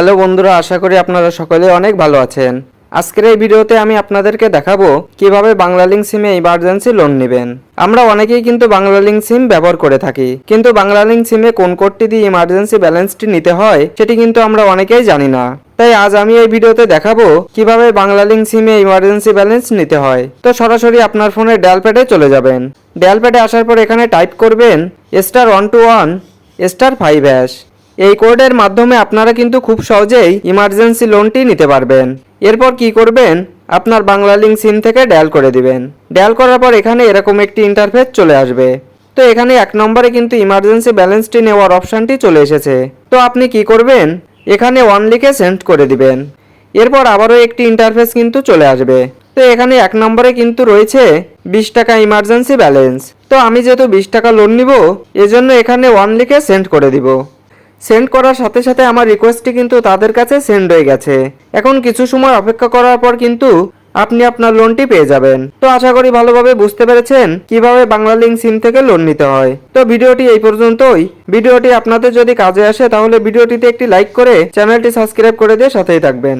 Hello বন্ধুরা, আশা করি আপনারা সকলে অনেক ভালো আছেন। আজকের এই ভিডিওতে আমি আপনাদেরকে দেখাবো কীভাবে বাংলালিংক সিমে ইমার্জেন্সি লোন নেবেন। আমরা অনেকেই কিন্তু বাংলালিংক সিম ব্যবহার করে থাকি, কিন্তু বাংলালিংক সিমে কোন কোডটি দিয়ে ইমার্জেন্সি ব্যালেন্সটি নিতে হয়, সেটি কিন্তু আমরা অনেকেই জানি না। তাই আজ আমি এই ভিডিওতে দেখাবো কীভাবে বাংলালিংক সিমে ইমার্জেন্সি ব্যালেন্স নিতে হয়। তো সরাসরি আপনার ফোনের প্যাডে চলে যাবেন। প্যাডে আসার পর এখানে টাইপ করবেন star one two one star five hash এই কোডের মাধ্যমে আপনারা কিন্তু খুব সহজেই ইমার্জেন্সি লোনটি নিতে পারবেন। এরপর কি করবেন? আপনার বাংলা লিঙ্ক সিম থেকে ডায়াল করে দিবেন। ডায়াল করার পর এখানে এরকম একটি ইন্টারফেস চলে আসবে। তো এখানে এক নম্বরে কিন্তু ইমার্জেন্সি ব্যালেন্সটি নেওয়ার অপশানটি চলে এসেছে। তো আপনি কি করবেন? এখানে ওয়ান লিখে সেন্ড করে দিবেন। এরপর আবারও একটি ইন্টারফেস কিন্তু চলে আসবে। তো এখানে এক নম্বরে কিন্তু রয়েছে বিশ টাকা ইমার্জেন্সি ব্যালেন্স তো আমি যেহেতু বিশ টাকা লোন নিব, এজন্য এখানে ওয়ান লিখে সেন্ড করে দিব। সেন্ড করার সাথে সাথে আমার রিকোয়েস্টটি কিন্তু তাদের কাছে সেন্ড হয়ে গেছে। এখন কিছু সময় অপেক্ষা করার পর কিন্তু আপনি আপনার লোনটি পেয়ে যাবেন। তো আশা করি ভালোভাবে বুঝতে পেরেছেন কীভাবে বাংলা লিঙ্ক সিম থেকে লোন নিতে হয়। তো ভিডিওটি এই পর্যন্তই। ভিডিওটি আপনাদের যদি কাজে আসে, তাহলে ভিডিওটিতে একটি লাইক করে চ্যানেলটি সাবস্ক্রাইব করে দিয়ে সাথেই থাকবেন।